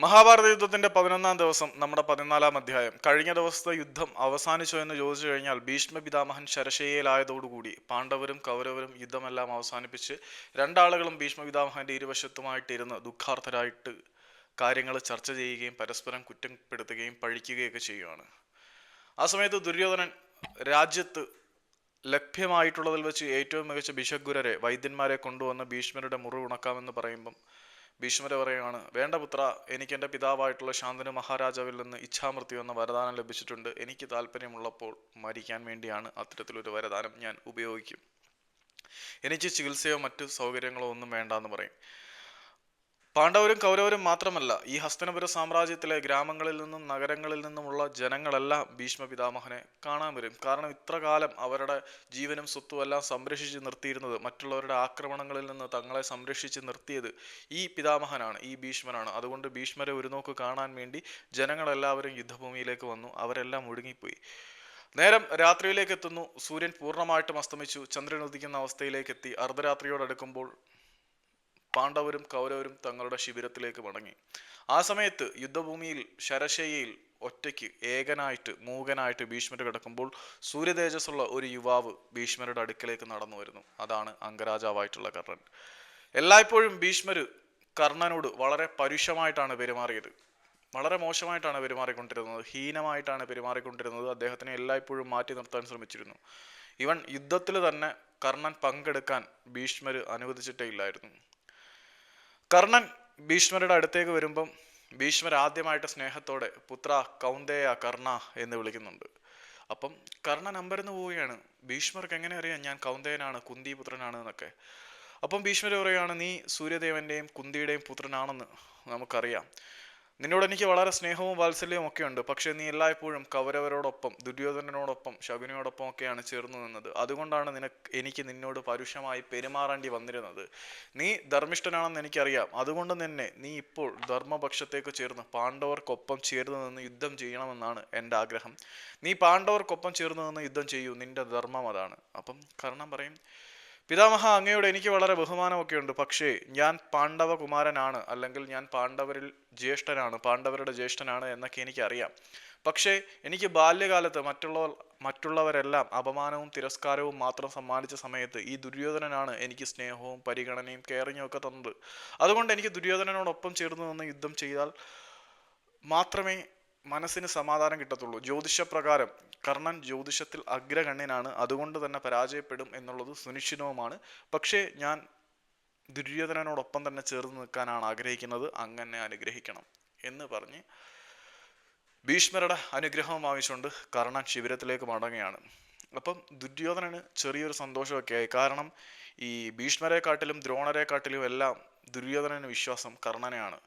മഹാഭാരത യുദ്ധത്തിന്റെ പതിനൊന്നാം ദിവസം നമ്മുടെ പതിനാലാം അധ്യായം. കഴിഞ്ഞ ദിവസത്തെ യുദ്ധം അവസാനിച്ചോ എന്ന് ചോദിച്ചു കഴിഞ്ഞാൽ ഭീഷ്മ പിതാമഹൻ ശരശയിലായതോടുകൂടി പാണ്ഡവരും കൗരവരും യുദ്ധമെല്ലാം അവസാനിപ്പിച്ച് രണ്ടാളുകളും ഭീഷ്മ പിതാമഹന്റെ ഇരുവശത്തുമായിട്ടിരുന്ന് ദുഃഖാർത്ഥരായിട്ട് കാര്യങ്ങൾ ചർച്ച ചെയ്യുകയും പരസ്പരം കുറ്റപ്പെടുത്തുകയും പഴിക്കുകയൊക്കെ ചെയ്യുകയാണ് ആ സമയത്ത് ദുര്യോധനൻ രാജ്യത്ത് ലഭ്യമായിട്ടുള്ളതിൽ വെച്ച് ഏറ്റവും മികച്ച ബിഷഗുരരെ വൈദ്യന്മാരെ കൊണ്ടുവന്ന് ഭീഷ്മരുടെ മുറിവ് ഉണക്കാമെന്ന് പറയുമ്പം ഭീഷ്മരെ പറയുകയാണ് വേണ്ട പുത്ര എനിക്ക് എന്റെ പിതാവായിട്ടുള്ള ശാന്തനു മഹാരാജാവിൽ നിന്ന് ഇച്ഛാമൃത്യു എന്ന വരദാനം ലഭിച്ചിട്ടുണ്ട്. എനിക്ക് താല്പര്യമുള്ളപ്പോൾ മരിക്കാൻ വേണ്ടിയാണ് അത്തരത്തിലൊരു വരദാനം ഞാൻ ഉപയോഗിക്കും. എനിക്ക് ചികിത്സയോ മറ്റു സൗകര്യങ്ങളോ ഒന്നും വേണ്ട എന്ന് പറയും. പാണ്ഡവരും കൗരവരും മാത്രമല്ല ഈ ഹസ്തനപുര സാമ്രാജ്യത്തിലെ ഗ്രാമങ്ങളിൽ നിന്നും നഗരങ്ങളിൽ നിന്നുമുള്ള ജനങ്ങളെല്ലാം ഭീഷ്മ പിതാമഹനെ കാണാൻ വരും. കാരണം ഇത്ര കാലം അവരുടെ ജീവനും സ്വത്തും എല്ലാം സംരക്ഷിച്ച് നിർത്തിയിരുന്നത് മറ്റുള്ളവരുടെ ആക്രമണങ്ങളിൽ നിന്ന് തങ്ങളെ സംരക്ഷിച്ച് നിർത്തിയത് ഈ പിതാമഹനാണ് ഈ ഭീഷ്മനാണ്. അതുകൊണ്ട് ഭീഷ്മരെ ഒരു നോക്ക് കാണാൻ വേണ്ടി ജനങ്ങളെല്ലാവരും യുദ്ധഭൂമിയിലേക്ക് വന്നു അവരെല്ലാം ഒഴുങ്ങിപ്പോയി നേരം രാത്രിയിലേക്ക് എത്തുന്നു സൂര്യൻ പൂർണമായിട്ടും അസ്തമിച്ചു ചന്ദ്രൻ ഉദിക്കുന്ന അവസ്ഥയിലേക്ക് എത്തി. അർദ്ധരാത്രിയോടടുക്കുമ്പോൾ പാണ്ഡവരും കൗരവരും തങ്ങളുടെ ശിബിരത്തിലേക്ക് മടങ്ങി. ആ സമയത്ത് യുദ്ധഭൂമിയിൽ ശരശയ്യയിൽ ഒറ്റയ്ക്ക് ഏകനായിട്ട് മൂകനായിട്ട് ഭീഷ്മർ കിടക്കുമ്പോൾ സൂര്യതേജസ്സുള്ള ഒരു യുവാവ് ഭീഷ്മരുടെ അടുക്കിലേക്ക് നടന്നു വരുന്നു. അതാണ് അംഗരാജാവായിട്ടുള്ള കർണൻ. എല്ലായ്പ്പോഴും ഭീഷ്മര് കർണനോട് വളരെ പരുഷമായിട്ടാണ് പെരുമാറിയത്. വളരെ മോശമായിട്ടാണ് പെരുമാറിക്കൊണ്ടിരുന്നത്. ഹീനമായിട്ടാണ് പെരുമാറിക്കൊണ്ടിരുന്നത്. അദ്ദേഹത്തിനെ എല്ലായ്പ്പോഴും മാറ്റി നിർത്താൻ ശ്രമിച്ചിരുന്നു. ഇവൻ യുദ്ധത്തിൽ തന്നെ കർണൻ പങ്കെടുക്കാൻ ഭീഷ്മര് അനുവദിച്ചിട്ടേ ഇല്ലായിരുന്നു. കർണൻ ഭീഷ്മരുടെ അടുത്തേക്ക് വരുമ്പം ഭീഷ്മർ ആദ്യമായിട്ട് സ്നേഹത്തോടെ പുത്ര കൗന്ദേയ കർണ എന്ന് വിളിക്കുന്നുണ്ട്. അപ്പം കർണ അമ്പരന്ന് പോവുകയാണ്. ഭീഷ്മർക്ക് എങ്ങനെ അറിയാം? ഞാൻ കൗന്ദേയനാണ് കുന്തി പുത്രനാണ് എന്നൊക്കെ. അപ്പം ഭീഷ്മർ പറയുകയാണ് നീ സൂര്യദേവന്റെയും കുന്തിയുടെയും പുത്രനാണെന്ന് നമുക്കറിയാം. നിന്നോട് എനിക്ക് വളരെ സ്നേഹവും വാത്സല്യവും ഒക്കെ ഉണ്ട്. പക്ഷേ നീ എല്ലായ്പ്പോഴും കൗരവരോടൊപ്പം ദുര്യോധനനോടൊപ്പം ശകുനിയോടൊപ്പം ഒക്കെയാണ് ചേർന്ന് നിന്നത്. അതുകൊണ്ടാണ് നിനക്ക് എനിക്ക് നിന്നോട് പരുഷമായി പെരുമാറേണ്ടി വന്നിരുന്നത്. നീ ധർമ്മിഷ്ഠനാണെന്ന് എനിക്കറിയാം. അതുകൊണ്ട് തന്നെ നീ ഇപ്പോൾ ധർമ്മപക്ഷത്തേക്ക് ചേർന്ന് പാണ്ഡവർക്കൊപ്പം ചേർന്ന് നിന്ന് യുദ്ധം ചെയ്യണമെന്നാണ് എന്റെ ആഗ്രഹം. നീ പാണ്ഡവർക്കൊപ്പം ചേർന്ന് നിന്ന് യുദ്ധം ചെയ്യൂ. നിന്റെ ധർമ്മം അതാണ്. അപ്പം കർണം പറയും പിതാമഹ അങ്ങയോട് എനിക്ക് വളരെ ബഹുമാനമൊക്കെ ഉണ്ട് പക്ഷേ ഞാൻ പാണ്ഡവ കുമാരനാണ് അല്ലെങ്കിൽ ഞാൻ പാണ്ഡവരിൽ ജ്യേഷ്ഠനാണ് പാണ്ഡവരുടെ ജ്യേഷ്ഠനാണ് എന്നൊക്കെ എനിക്കറിയാം. പക്ഷേ എനിക്ക് ബാല്യകാലത്ത് മറ്റുള്ളവർ മറ്റുള്ളവരെല്ലാം അപമാനവും തിരസ്കാരവും മാത്രം സമ്മാനിച്ച സമയത്ത് ഈ ദുര്യോധനനാണ് എനിക്ക് സ്നേഹവും പരിഗണനയും കെയറിങ്ങും ഒക്കെ തന്നത്. അതുകൊണ്ട് എനിക്ക് ദുര്യോധനനോടൊപ്പം ചേർന്ന് നിന്ന് യുദ്ധം ചെയ്താൽ മാത്രമേ മനസ്സിന് സമാധാനം കിട്ടത്തുള്ളൂ. ജ്യോതിഷപ്രകാരം കർണൻ ജ്യോതിഷത്തിൽ അഗ്രഗണ്യനാണ്. അതുകൊണ്ട് തന്നെ പരാജയപ്പെടും എന്നുള്ളത് സുനിശ്ചിതവുമാണ്. പക്ഷേ ഞാൻ ദുര്യോധനനോടൊപ്പം തന്നെ ചേർന്ന് നിൽക്കാനാണ് ആഗ്രഹിക്കുന്നത്. അങ്ങനെ അനുഗ്രഹിക്കണം എന്ന് പറഞ്ഞ് ഭീഷ്മരുടെ അനുഗ്രഹം ആവശ്യമുണ്ട്. കർണൻ ശിബിരത്തിലേക്ക് മടങ്ങുകയാണ്. അപ്പം ദുര്യോധനന് ചെറിയൊരു സന്തോഷമൊക്കെ ആയി കാരണം ഈ ഭീഷ്മരെക്കാട്ടിലും ദ്രോണരെക്കാട്ടിലും എല്ലാം ദുര്യോധനന് വിശ്വാസം കർണനെയാണ്.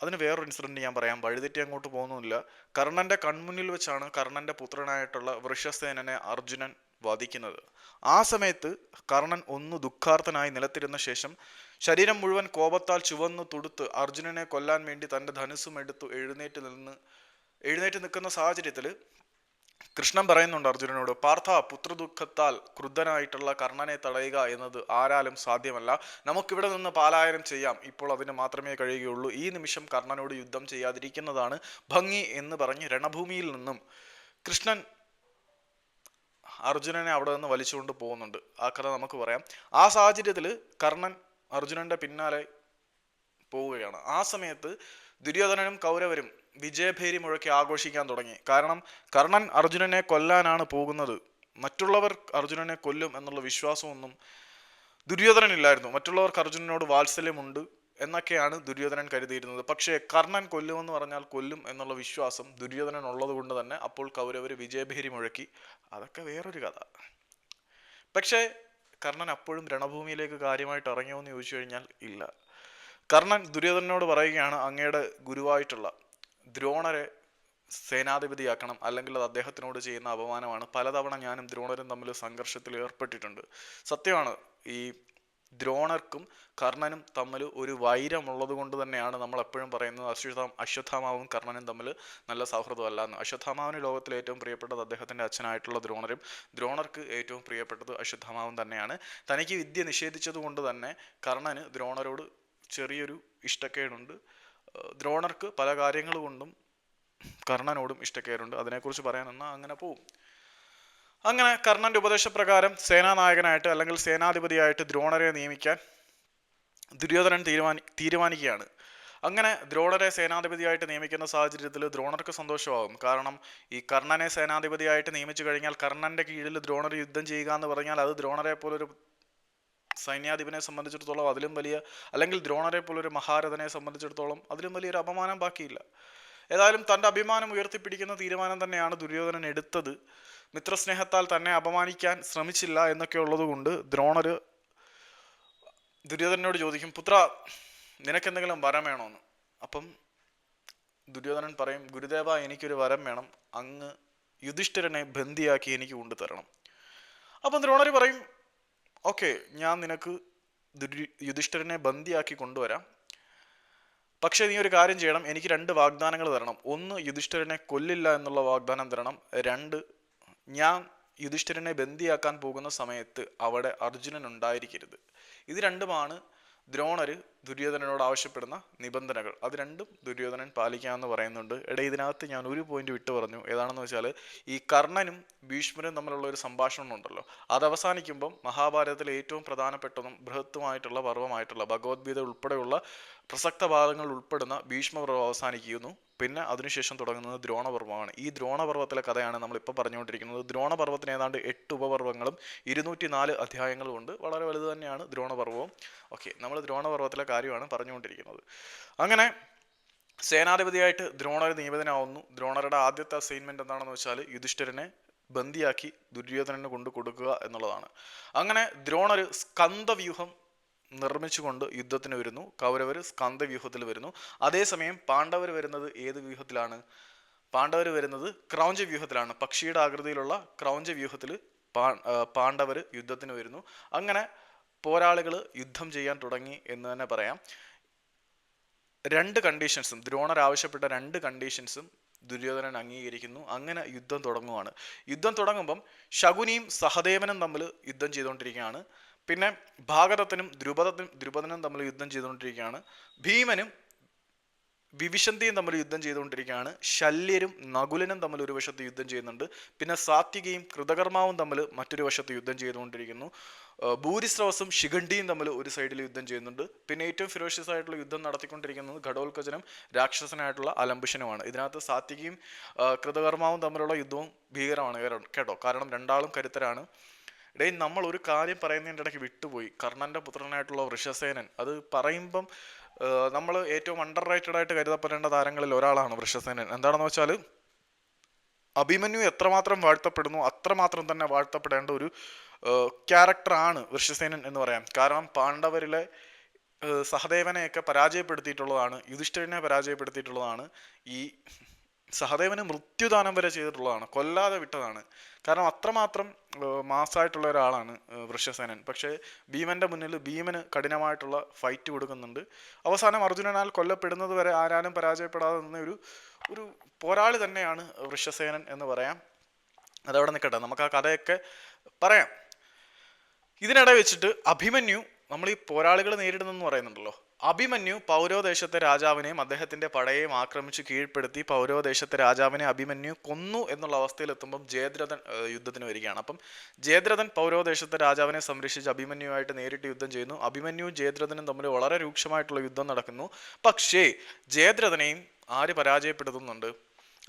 അതിന് വേറൊരു ഇൻസിഡന്റ് ഞാൻ പറയാം. വഴിതെറ്റി അങ്ങോട്ട് പോകുന്നില്ല കർണന്റെ കൺമുന്നിൽ വെച്ചാണ് കർണന്റെ പുത്രനായിട്ടുള്ള വൃഷസേനനെ അർജുനൻ വധിക്കുന്നത്. ആ സമയത്ത് കർണൻ ഒന്ന് ദുഃഖാർത്ഥനായി നിലത്തിരുന്ന ശേഷം ശരീരം മുഴുവൻ കോപത്താൽ ചുവന്നു തുടുത്ത് അർജുനനെ കൊല്ലാൻ വേണ്ടി തന്റെ ധനുസ്സും എടുത്തു എഴുന്നേറ്റ് നിന്ന് എഴുന്നേറ്റ് നിൽക്കുന്ന സാഹചര്യത്തിൽ കൃഷ്ണൻ പറയുന്നുണ്ട് അർജുനനോട് പാർത്ഥ പുത്രദുഃഖത്താൽ ക്രുദ്ധനായിട്ടുള്ള കർണനെ തടയുക എന്നത് ആരാലും സാധ്യമല്ല. നമുക്കിവിടെ നിന്ന് പാലായനം ചെയ്യാം. ഇപ്പോൾ അതിന് മാത്രമേ കഴിയുകയുള്ളൂ. ഈ നിമിഷം കർണനോട് യുദ്ധം ചെയ്യാതിരിക്കുന്നതാണ് ഭംഗി എന്ന് പറഞ്ഞ് രണഭൂമിയിൽ നിന്നും കൃഷ്ണൻ അർജുനനെ അവിടെ നിന്ന് വലിച്ചുകൊണ്ട് പോകുന്നുണ്ട്. ആ കഥ നമുക്ക് പറയാം. ആ സാഹചര്യത്തിൽ കർണൻ അർജുനന്റെ പിന്നാലെ പോവുകയാണ്. ആ സമയത്ത് ദുര്യോധനനും കൗരവരും വിജയഭേരി മുഴക്കി ആഘോഷിക്കാൻ തുടങ്ങി. കാരണം കർണൻ അർജുനനെ കൊല്ലാനാണ് പോകുന്നത്. മറ്റുള്ളവർ അർജുനനെ കൊല്ലും എന്നുള്ള വിശ്വാസമൊന്നും ദുര്യോധനനില്ലായിരുന്നു. മറ്റുള്ളവർക്ക് അർജുനനോട് വാത്സല്യമുണ്ട് എന്നൊക്കെയാണ് ദുര്യോധനൻ കരുതിയിരുന്നത്. പക്ഷേ കർണൻ കൊല്ലുമെന്ന് പറഞ്ഞാൽ കൊല്ലും എന്നുള്ള വിശ്വാസം ദുര്യോധനൻ ഉള്ളതുകൊണ്ട് തന്നെ അപ്പോൾ കൗരവർ വിജയഭേരി മുഴക്കി. അതൊക്കെ വേറൊരു കഥ. പക്ഷേ കർണൻ അപ്പോഴും രണഭൂമിയിലേക്ക് കാര്യമായിട്ട് ഇറങ്ങിയോ എന്ന് ചോദിച്ചു കഴിഞ്ഞാൽ ഇല്ല. കർണൻ ദുര്യോധനോട് പറയുകയാണ് അങ്ങയുടെ ഗുരുവായിട്ടുള്ള ദ്രോണരെ സേനാധിപതിയാക്കണം അല്ലെങ്കിൽ അത് അദ്ദേഹത്തിനോട് ചെയ്യുന്ന അപമാനമാണ്. പലതവണ ഞാനും ദ്രോണരും തമ്മിൽ സംഘർഷത്തിൽ ഏർപ്പെട്ടിട്ടുണ്ട്. സത്യമാണ് ഈ ദ്രോണർക്കും കർണനും തമ്മിൽ ഒരു വൈരമുള്ളത് കൊണ്ട് തന്നെയാണ് നമ്മൾ എപ്പോഴും പറയുന്നത് അശ്വത്ഥ അശ്വത്ഥാമാവും കർണനും തമ്മിൽ നല്ല സൗഹൃദമല്ല എന്ന്. അശ്വത്ഥാമാവിന് ലോകത്തിൽ ഏറ്റവും പ്രിയപ്പെട്ടത് അദ്ദേഹത്തിന്റെ അച്ഛനായിട്ടുള്ള ദ്രോണരും ദ്രോണർക്ക് ഏറ്റവും പ്രിയപ്പെട്ടത് അശ്വത്ഥാമാവും തന്നെയാണ്. തനിക്ക് വിദ്യ നിഷേധിച്ചത് കൊണ്ട് തന്നെ കർണന് ദ്രോണരോട് ചെറിയൊരു ഇഷ്ടക്കേടുണ്ട്. ദ്രോണർക്ക് പല കാര്യങ്ങൾ കൊണ്ടും കർണനോടും ഇഷ്ടക്കേറുണ്ട് അതിനെക്കുറിച്ച് പറയാൻ നിന്നാൽ അങ്ങനെ പോവും. അങ്ങനെ കർണന്റെ ഉപദേശപ്രകാരം സേനാനായകനായിട്ട് അല്ലെങ്കിൽ സേനാധിപതിയായിട്ട് ദ്രോണരെ നിയമിക്കാൻ ദുര്യോധനൻ തീരുമാനി തീരുമാനിക്കുകയാണ്. അങ്ങനെ ദ്രോണരെ സേനാധിപതിയായിട്ട് നിയമിക്കുന്ന സാഹചര്യത്തിൽ ദ്രോണർക്ക് സന്തോഷമാകും. കാരണം ഈ കർണനെ സേനാധിപതിയായിട്ട് നിയമിച്ചു കഴിഞ്ഞാൽ കർണന്റെ കീഴിൽ ദ്രോണർ യുദ്ധം ചെയ്യുക എന്ന് പറഞ്ഞാൽ അത് ദ്രോണരെ പോലൊരു സൈന്യാധിപനെ സംബന്ധിച്ചിടത്തോളം അതിലും വലിയ അല്ലെങ്കിൽ ദ്രോണരെ പോലൊരു മഹാരഥനെ സംബന്ധിച്ചിടത്തോളം അതിലും വലിയൊരു അപമാനം ബാക്കിയില്ല. ഏതായാലും തന്റെ അഭിമാനം ഉയർത്തിപ്പിടിക്കുന്ന തീരുമാനം തന്നെയാണ് ദുര്യോധനൻ എടുത്തത്. മിത്രസ്നേഹത്താൽ തന്നെ അപമാനിക്കാൻ ശ്രമിച്ചില്ല എന്നൊക്കെ ഉള്ളതുകൊണ്ട് ദ്രോണർ ദുര്യോധനോട് ചോദിക്കും പുത്ര നിനക്കെന്തെങ്കിലും വരം വേണോന്ന്? അപ്പം ദുര്യോധനൻ പറയും ഗുരുദേവ എനിക്കൊരു വരം വേണം. അങ്ങ് യുധിഷ്ഠിരനെ ബന്ദിയാക്കി എനിക്ക് കൊണ്ടുതരണം. അപ്പം ദ്രോണർ പറയും ഓക്കെ ഞാൻ നിനക്ക് യുധിഷ്ഠിരനെ ബന്ദിയാക്കി കൊണ്ടുവരാം. പക്ഷേ നീ ഒരു കാര്യം ചെയ്യണം എനിക്ക് രണ്ട് വാഗ്ദാനങ്ങൾ തരണം. ഒന്ന് യുധിഷ്ഠിരനെ കൊല്ലില്ല എന്നുള്ള വാഗ്ദാനം തരണം. രണ്ട് ഞാൻ യുധിഷ്ഠിരനെ ബന്ദിയാക്കാൻ പോകുന്ന സമയത്ത് അവിടെ അർജുനൻ ഉണ്ടായിരിക്കരുത്. ഇത് രണ്ടുമാണ് ദ്രോണര് ദുര്യോധനനോട് ആവശ്യപ്പെടുന്ന നിബന്ധനകൾ. അത് രണ്ടും ദുര്യോധനൻ പാലിക്കാമെന്ന് പറയുന്നുണ്ട്. എടേ ഇതിനകത്ത് ഞാൻ ഒരു പോയിന്റ് വിട്ടു പറഞ്ഞു. ഏതാണെന്ന് വെച്ചാൽ ഈ കർണനും ഭീഷ്മരും തമ്മിലുള്ള ഒരു സംഭാഷണം ഉണ്ടല്ലോ. അത് അവസാനിക്കുമ്പം മഹാഭാരതത്തിലെ ഏറ്റവും പ്രധാനപ്പെട്ടതും ബൃഹത്തുമായിട്ടുള്ള പർവമായിട്ടുള്ള ഭഗവത്ഗീത ഉൾപ്പെടെയുള്ള പ്രസക്ത ഭാഗങ്ങൾ ഉൾപ്പെടുന്ന ഭീഷ്മപർവം അവസാനിക്കുന്നു. പിന്നെ അതിനുശേഷം തുടങ്ങുന്നത് ദ്രോണപർവമാണ്. ഈ ദ്രോണപർവത്തിലെ കഥയാണ് നമ്മൾ ഇപ്പോൾ പറഞ്ഞുകൊണ്ടിരിക്കുന്നത്. ദ്രോണപർവത്തിന് ഏതാണ്ട് എട്ട് ഉപപർവങ്ങളും ഇരുന്നൂറ്റി നാല് അധ്യായങ്ങളും ഉണ്ട്. വളരെ വലുത് തന്നെയാണ് ദ്രോണപർവവും ഓക്കെ നമ്മൾ ദ്രോണപർവത്തിലെ കാര്യമാണ് പറഞ്ഞുകൊണ്ടിരിക്കുന്നത്. അങ്ങനെ സേനാധിപതിയായിട്ട് ദ്രോണർ നിയമിതനാവുന്നു. ദ്രോണരുടെ ആദ്യത്തെ അസൈൻമെന്റ് എന്താണെന്ന് വെച്ചാൽ യുധിഷ്ഠിരനെ ബന്ദിയാക്കി ദുര്യോധനന് കൊണ്ടു കൊടുക്കുക എന്നുള്ളതാണ്. അങ്ങനെ ദ്രോണർ സ്കന്ദവ്യൂഹം നിർമ്മിച്ചുകൊണ്ട് യുദ്ധത്തിന് വരുന്നു. കൗരവർ സ്കന്ദവ്യൂഹത്തിൽ വരുന്നു. അതേസമയം പാണ്ഡവർ വരുന്നത് ഏത് വ്യൂഹത്തിലാണ്? പാണ്ഡവർ വരുന്നത് ക്രൗഞ്ച വ്യൂഹത്തിലാണ് പക്ഷിയുടെ ആകൃതിയിലുള്ള ക്രൗഞ്ച വ്യൂഹത്തിൽ പാ പാണ്ഡവർ യുദ്ധത്തിന് വരുന്നു. അങ്ങനെ പോരാളികൾ യുദ്ധം ചെയ്യാൻ തുടങ്ങി എന്ന് തന്നെ പറയാം. രണ്ട് കണ്ടീഷൻസും ദ്രോണർ ആവശ്യപ്പെട്ട രണ്ട് കണ്ടീഷൻസും ദുര്യോധനൻ അംഗീകരിക്കുന്നു. അങ്ങനെ യുദ്ധം തുടങ്ങുവാണ്. യുദ്ധം തുടങ്ങുമ്പം ശകുനിയും സഹദേവനും തമ്മിൽ യുദ്ധം ചെയ്തുകൊണ്ടിരിക്കുകയാണ്. പിന്നെ ഭാഗതത്തിനും ദ്രുപദത്തിനും ദ്രുപദനും തമ്മിൽ യുദ്ധം ചെയ്തുകൊണ്ടിരിക്കുകയാണ്. ഭീമനും വിവിശന്തിയും തമ്മിൽ യുദ്ധം ചെയ്തുകൊണ്ടിരിക്കുകയാണ്. ശല്യരും നകുലനും തമ്മിൽ ഒരു വശത്ത് യുദ്ധം ചെയ്യുന്നുണ്ട്. പിന്നെ സാത്വികയും കൃതകർമാവും തമ്മിൽ മറ്റൊരു വശത്ത് യുദ്ധം ചെയ്തുകൊണ്ടിരിക്കുന്നു. ഭൂരിസ്രവസും ശിഖണ്ഡിയും തമ്മിൽ ഒരു സൈഡിൽ യുദ്ധം ചെയ്യുന്നുണ്ട്. പിന്നെ ഏറ്റവും ഫിറോഷ്യസ് ആയിട്ടുള്ള യുദ്ധം നടത്തിക്കൊണ്ടിരിക്കുന്നത് ഘടോത്കചനും രാക്ഷസനായിട്ടുള്ള അലംബുഷനുമാണ്. ഇതിനകത്ത് സാത്വികയും കൃതകർമാവും തമ്മിലുള്ള യുദ്ധവും ഭീകരമാണ്. കേട്ടോ- കാരണം രണ്ടാളും കരുത്തരാണ്. ഡേ നമ്മൾ ഒരു കാര്യം പറയുന്നതിന്റെ ഇടയ്ക്ക് വിട്ടുപോയി. കർണന്റെ പുത്രനായിട്ടുള്ള വൃഷസേനൻ. അത് പറയുമ്പം നമ്മൾ ഏറ്റവും അണ്ടർ റേറ്റഡ് ആയിട്ട് കരുതപ്പെടേണ്ട താരങ്ങളിൽ ഒരാളാണ് വൃഷസേനൻ എന്താണെന്ന് വെച്ചാൽ അഭിമന്യു എത്രമാത്രം വാഴ്ത്തപ്പെടുന്നു അത്രമാത്രം തന്നെ വാഴ്ത്തപ്പെടേണ്ട ഒരു ക്യാരക്ടറാണ് വൃഷസേനൻ എന്ന് പറയാം. കാരണം പാണ്ഡവരിലെ സഹദേവനെയൊക്കെ പരാജയപ്പെടുത്തിയിട്ടുള്ളതാണ് യുധിഷ്ഠിരനെ പരാജയപ്പെടുത്തിയിട്ടുള്ളതാണ് ഈ സഹദേവന് മൃത്യുദാനം വരെ ചെയ്തിട്ടുള്ളതാണ്. കൊല്ലാതെ വിട്ടതാണ്. കാരണം അത്രമാത്രം മാസമായിട്ടുള്ള ഒരാളാണ് വൃഷസേനൻ പക്ഷേ ഭീമന്റെ മുന്നിൽ ഭീമന് കഠിനമായിട്ടുള്ള ഫൈറ്റ് കൊടുക്കുന്നുണ്ട്. അവസാനം അർജുനനാൽ കൊല്ലപ്പെടുന്നത് വരെ ആരാലും പരാജയപ്പെടാതെ നിന്ന ഒരു ഒരു പോരാളി തന്നെയാണ് വൃഷസേനൻ എന്ന് പറയാം. അതവിടെ നിൽക്കട്ടെ. നമുക്ക് ആ കഥയൊക്കെ പറയാം. ഇതിനിടെ വെച്ചിട്ട് അഭിമന്യു നമ്മൾ ഈ പോരാളികൾ നേരിടുന്നെന്ന് പറയുന്നുണ്ടല്ലോ. അഭിമന്യു പൗരോദേശത്തെ രാജാവിനെയും അദ്ദേഹത്തിന്റെ പടയെയും ആക്രമിച്ച് കീഴ്പ്പെടുത്തി പൗരോദേശത്തെ രാജാവിനെ അഭിമന്യു കൊന്നു എന്നുള്ള അവസ്ഥയിൽ എത്തുമ്പം ജയദ്രഥൻ യുദ്ധത്തിന് വരികയാണ്. അപ്പം ജയദ്രഥൻ പൗരോദേശത്തെ രാജാവിനെ സംരക്ഷിച്ച് അഭിമന്യുമായിട്ട് നേരിട്ട് യുദ്ധം ചെയ്യുന്നു. അഭിമന്യു ജയദ്രഥനും തമ്മിൽ വളരെ രൂക്ഷമായിട്ടുള്ള യുദ്ധം നടക്കുന്നു. പക്ഷേ ജയദ്രഥനെയും ആര് പരാജയപ്പെടുത്തുന്നുണ്ട്?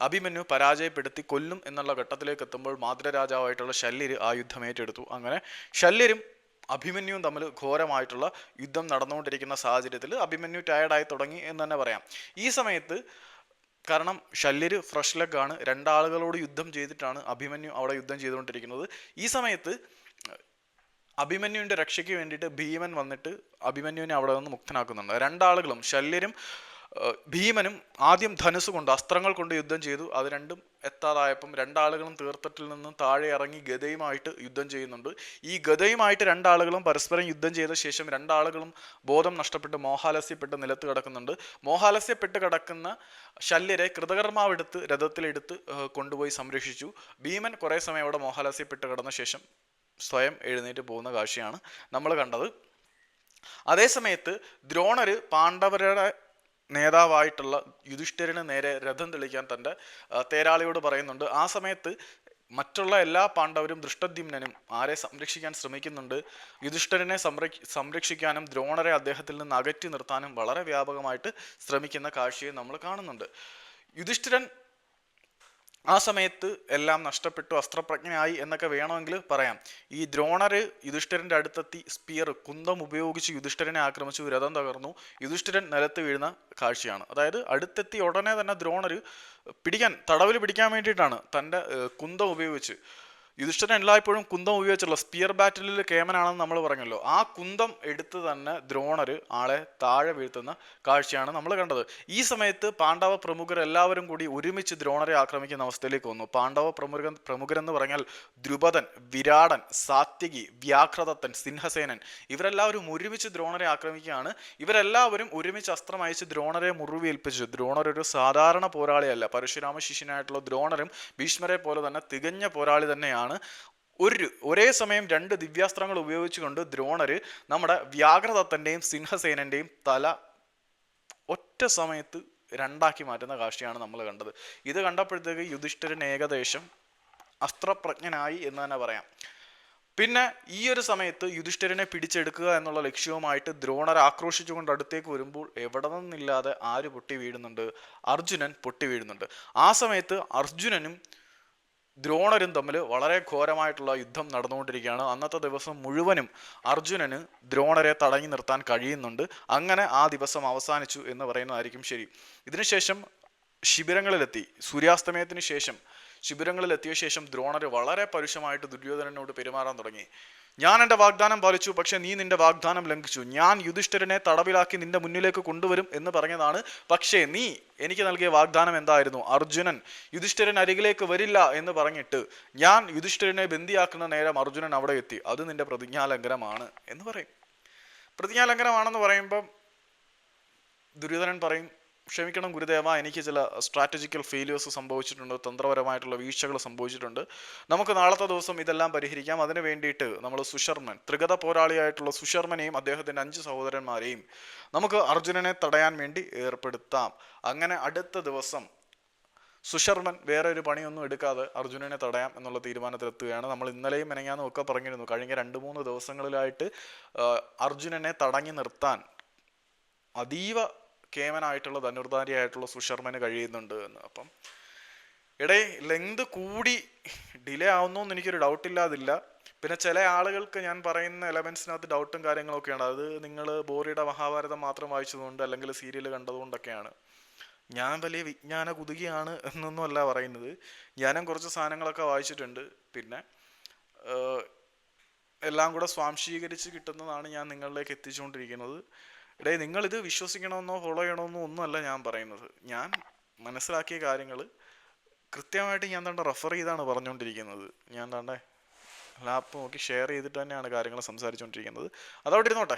അഭിമന്യു പരാജയപ്പെടുത്തി കൊല്ലും എന്നുള്ള ഘട്ടത്തിലേക്ക് എത്തുമ്പോൾ മാതൃരാജാവായിട്ടുള്ള ശല്യര് ആ യുദ്ധം ഏറ്റെടുത്തു. അങ്ങനെ ശല്യരും അഭിമന്യുവും തമ്മിൽ ഘോരമായിട്ടുള്ള യുദ്ധം നടന്നുകൊണ്ടിരിക്കുന്ന സാഹചര്യത്തിൽ അഭിമന്യു ടയർഡായി തുടങ്ങി എന്ന് തന്നെ പറയാം. ഈ സമയത്ത് കാരണം ശല്യര് ഫ്രഷ് ലെഗ് ആണ്. രണ്ടാളുകളോട് യുദ്ധം ചെയ്തിട്ടാണ് അഭിമന്യു അവിടെ യുദ്ധം ചെയ്തുകൊണ്ടിരിക്കുന്നത്. ഈ സമയത്ത് അഭിമന്യുവിന്റെ രക്ഷയ്ക്ക് വേണ്ടിയിട്ട് ഭീമൻ വന്നിട്ട് അഭിമന്യുവിനെ അവിടെ നിന്ന് മുക്തനാക്കുന്നുണ്ട്. രണ്ടാളുകളും ശല്യരും ഭീമനും ആദ്യം ധനുസ് കൊണ്ട് അസ്ത്രങ്ങൾ കൊണ്ട് യുദ്ധം ചെയ്തു. അത് രണ്ടും എത്താതായപ്പം രണ്ടാളുകളും തീർത്ഥത്തിൽ നിന്നും താഴെ ഇറങ്ങി ഗതയുമായിട്ട് യുദ്ധം ചെയ്യുന്നുണ്ട്. ഈ ഗതയുമായിട്ട് രണ്ടാളുകളും പരസ്പരം യുദ്ധം ചെയ്ത ശേഷം രണ്ടാളുകളും ബോധം നഷ്ടപ്പെട്ട് മോഹാലസ്യപ്പെട്ട് നിലത്ത് കിടക്കുന്നുണ്ട്. മോഹാലസ്യപ്പെട്ട് കിടക്കുന്ന ശല്യരെ കൃതകർമാവെടുത്ത് രഥത്തിലെടുത്ത് കൊണ്ടുപോയി സംരക്ഷിച്ചു. ഭീമൻ കുറേ സമയം അവിടെ മോഹാലസ്യപ്പെട്ട് കിടന്ന ശേഷം സ്വയം എഴുന്നേറ്റ് പോകുന്ന കാഴ്ചയാണ് നമ്മൾ കണ്ടത്. അതേസമയത്ത് ദ്രോണര് പാണ്ഡവരുടെ നേതാവായിട്ടുള്ള യുധിഷ്ഠിരന് നേരെ രഥം തെളിക്കാൻ തന്റെ തേരാളിയോട് പറയുന്നുണ്ട്. ആ സമയത്ത് മറ്റുള്ള എല്ലാ പാണ്ഡവരും ദൃഷ്ടദ്യുമ്നും ആരെ സംരക്ഷിക്കാൻ ശ്രമിക്കുന്നുണ്ട്. യുധിഷ്ഠിരനെ സംരക്ഷ സംരക്ഷിക്കാനും ദ്രോണരെ അദ്ദേഹത്തിൽ നിന്ന് അകറ്റി നിർത്താനും വളരെ വ്യാപകമായിട്ട് ശ്രമിക്കുന്ന കാഴ്ചയെ നമ്മൾ കാണുന്നുണ്ട്. യുധിഷ്ഠിരൻ ആ സമയത്ത് എല്ലാം നഷ്ടപ്പെട്ടു അസ്ത്രപ്രജ്ഞനായി എന്നൊക്കെ വേണമെങ്കിൽ പറയാം. ഈ ദ്രോണര് യുധിഷ്ഠിരന്റെ അടുത്തെത്തി സ്പിയർ കുന്തം ഉപയോഗിച്ച് യുധിഷ്ഠിരനെ ആക്രമിച്ചു രഥം തകർന്നു. യുധിഷ്ഠിരൻ നിലത്ത് വീഴുന്ന കാഴ്ചയാണ്. അതായത് അടുത്തെത്തി ഉടനെ തന്നെ ദ്രോണര് പിടിക്കാൻ തടവിൽ പിടിക്കാൻ വേണ്ടിയിട്ടാണ് തന്റെ കുന്തം ഉപയോഗിച്ച്. യുധിഷ്ഠിരൻ എല്ലായ്പ്പോഴും കുന്തം ഉപയോഗിച്ചുള്ള സ്പിയർ ബാറ്റിലിൽ കേമനാണെന്ന് നമ്മൾ പറഞ്ഞല്ലോ. ആ കുന്തം എടുത്ത് തന്നെ ദ്രോണർ ആളെ താഴെ വീഴ്ത്തുന്ന കാഴ്ചയാണ് നമ്മൾ കണ്ടത്. ഈ സമയത്ത് പാണ്ഡവ പ്രമുഖർ എല്ലാവരും കൂടി ഒരുമിച്ച് ദ്രോണരെ ആക്രമിക്കുന്ന അവസ്ഥയിലേക്ക് വന്നു. പാണ്ഡവ പ്രമുഖൻ പ്രമുഖരെന്ന് പറഞ്ഞാൽ ദ്രുപദൻ വിരാടൻ സാത്യകി വ്യാഘ്രദത്തൻ സിംഹസേനൻ ഇവരെല്ലാവരും ഒരുമിച്ച് ദ്രോണരെ ആക്രമിക്കുകയാണ്. ഇവരെല്ലാവരും ഒരുമിച്ച് അസ്ത്രം അയച്ച് ദ്രോണരെ മുറിവേൽപ്പിച്ചു. ദ്രോണർ ഒരു സാധാരണ പോരാളിയല്ല. പരശുരാമ ശിഷ്യനായിട്ടുള്ള ദ്രോണരും ഭീഷ്മരെ പോലെ തന്നെ തികഞ്ഞ പോരാളി തന്നെയാണ്. ഒരു ഒരേ സമയം രണ്ട് ദിവ്യാസ്ത്രങ്ങൾ ഉപയോഗിച്ചുകൊണ്ട് ദ്രോണർ നമ്മുടെ വ്യാഘ്രദത്തന്റെയും സിംഹസേനന്റെയും തല ഒറ്റ സമയത്ത് രണ്ടാക്കി മാറ്റുന്ന കാഴ്ചയാണ് നമ്മൾ കണ്ടത്. ഇത് കണ്ടപ്പോഴത്തേക്ക് യുധിഷ്ഠിരൻ ഏകദേശം അസ്ത്രപ്രജ്ഞനായി എന്ന് തന്നെ പറയാം. പിന്നെ ഈ ഒരു സമയത്ത് യുധിഷ്ഠിരനെ പിടിച്ചെടുക്കുക എന്നുള്ള ലക്ഷ്യവുമായിട്ട് ദ്രോണർ ആക്രോശിച്ചുകൊണ്ട് അടുത്തേക്ക് വരുമ്പോൾ എവിടെ നിന്നില്ലാതെ ആര് പൊട്ടി വീഴുന്നുണ്ട്? അർജുനൻ പൊട്ടി വീഴുന്നുണ്ട്. ആ സമയത്ത് അർജുനനും ദ്രോണരും തമ്മിൽ വളരെ ഘോരമായിട്ടുള്ള യുദ്ധം നടന്നുകൊണ്ടിരിക്കുകയാണ്. അന്നത്തെ ദിവസം മുഴുവനും അർജുനന് ദ്രോണരെ തടഞ്ഞു നിർത്താൻ കഴിയുന്നുണ്ട്. അങ്ങനെ ആ ദിവസം അവസാനിച്ചു എന്ന് പറയുന്നതായിരിക്കും ശരി. ഇതിനുശേഷം ശിബിരങ്ങളിലെത്തി. സൂര്യാസ്തമയത്തിന് ശേഷം ശിബിരങ്ങളിലെത്തിയ ശേഷം ദ്രോണർ വളരെ പരുഷമായിട്ട് ദുര്യോധനനോട് പെരുമാറാൻ തുടങ്ങി. ഞാൻ എന്റെ വാഗ്ദാനം പാലിച്ചു പക്ഷേ നീ നിന്റെ വാഗ്ദാനം ലംഘിച്ചു. ഞാൻ യുധിഷ്ഠിരനെ തടവിലാക്കി നിന്റെ മുന്നിലേക്ക് കൊണ്ടുവരും എന്ന് പറഞ്ഞതാണ്. പക്ഷേ നീ എനിക്ക് നൽകിയ വാഗ്ദാനം എന്തായിരുന്നു? അർജുനൻ യുധിഷ്ഠിരൻ അരികിലേക്ക് വരില്ല എന്ന് പറഞ്ഞിട്ട് ഞാൻ യുധിഷ്ഠിരനെ ബന്ദിയാക്കുന്ന നേരം അർജുനൻ അവിടെ എത്തി. അത് നിന്റെ പ്രതിജ്ഞാലംഘനമാണ് എന്ന് പറയും. പ്രതിജ്ഞാലംഘനമാണെന്ന് പറയുമ്പം ദുര്യോധനൻ പറയും ക്ഷമിക്കണം ഗുരുദേവ എനിക്ക് ചില സ്ട്രാറ്റജിക്കൽ ഫെയിലിയേഴ്സ് സംഭവിച്ചിട്ടുണ്ട് തന്ത്രപരമായിട്ടുള്ള വീഴ്ചകൾ സംഭവിച്ചിട്ടുണ്ട്. നമുക്ക് നാളത്തെ ദിവസം ഇതെല്ലാം പരിഹരിക്കാം. അതിനു വേണ്ടിയിട്ട് നമ്മൾ സുശർമൻ ത്രികത പോരാളിയായിട്ടുള്ള സുശർമനെയും അദ്ദേഹത്തിന്റെ അഞ്ച് സഹോദരന്മാരെയും നമുക്ക് അർജുനനെ തടയാൻ വേണ്ടി ഏർപ്പെടുത്താം. അങ്ങനെ അടുത്ത ദിവസം സുശർമൻ വേറെ ഒരു പണിയൊന്നും എടുക്കാതെ അർജുനനെ തടയാം എന്നുള്ള തീരുമാനത്തിലെത്തുകയാണ്. നമ്മൾ ഇന്നലെയും മെനങ്ങാന്നും ഒക്കെ പറഞ്ഞിരുന്നു കഴിഞ്ഞ രണ്ട് മൂന്ന് ദിവസങ്ങളിലായിട്ട് അർജുനനെ തടഞ്ഞു നിർത്താൻ അതീവ കേമനായിട്ടുള്ള ധനുർധാരിയായിട്ടുള്ള സുശർമന് കഴിയുന്നുണ്ട് എന്ന്. അപ്പം ഇടേ ലെങ്ത് കൂടി ഡിലേ ആവുന്നു എന്ന് എനിക്കൊരു ഡൗട്ട് ഇല്ലാതില്ല. പിന്നെ ചില ആളുകൾക്ക് ഞാൻ പറയുന്ന എലമെൻസിനകത്ത് ഡൗട്ടും കാര്യങ്ങളൊക്കെയാണ്. അത് നിങ്ങൾ ബോറിയുടെ മഹാഭാരതം മാത്രം വായിച്ചതുകൊണ്ട് അല്ലെങ്കിൽ സീരിയൽ കണ്ടതുകൊണ്ടൊക്കെയാണ്. ഞാൻ വലിയ വിജ്ഞാന കുതുകിയാണ് എന്നൊന്നും അല്ല പറയുന്നത്. ഞാനും കുറച്ച് സാധനങ്ങളൊക്കെ വായിച്ചിട്ടുണ്ട്. പിന്നെ എല്ലാം കൂടെ സ്വാംശീകരിച്ച് കിട്ടുന്നതാണ് ഞാൻ നിങ്ങളിലേക്ക് എത്തിച്ചുകൊണ്ടിരിക്കുന്നത്. ഇടേ നിങ്ങളിത് വിശ്വസിക്കണമെന്നോ ഫോളോ ചെയ്യണമെന്നോ ഒന്നുമല്ല ഞാൻ പറയുന്നത്. ഞാൻ മനസ്സിലാക്കിയ കാര്യങ്ങൾ കൃത്യമായിട്ട് ഞാൻ തണ്ട റെഫർ ചെയ്താണ് പറഞ്ഞുകൊണ്ടിരിക്കുന്നത്. ഞാൻ തണ്ടേ ലാപ്പ് നോക്കി ഷെയർ ചെയ്തിട്ട് തന്നെയാണ് കാര്യങ്ങൾ സംസാരിച്ചുകൊണ്ടിരിക്കുന്നത്. അതവിടെ ഇരുന്നോട്ടെ.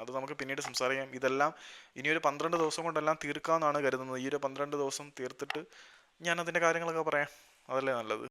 അത് നമുക്ക് പിന്നീട് സംസാരിക്കാം. ഇതെല്ലാം ഇനി ഒരു പന്ത്രണ്ട് ദിവസം കൊണ്ടെല്ലാം തീർക്കാമെന്നാണ് കരുതുന്നത്. ഈ ഒരു പന്ത്രണ്ട് ദിവസം തീർത്തിട്ട് ഞാൻ അതിന്റെ കാര്യങ്ങളൊക്കെ പറയാം. അതല്ലേ നല്ലത്?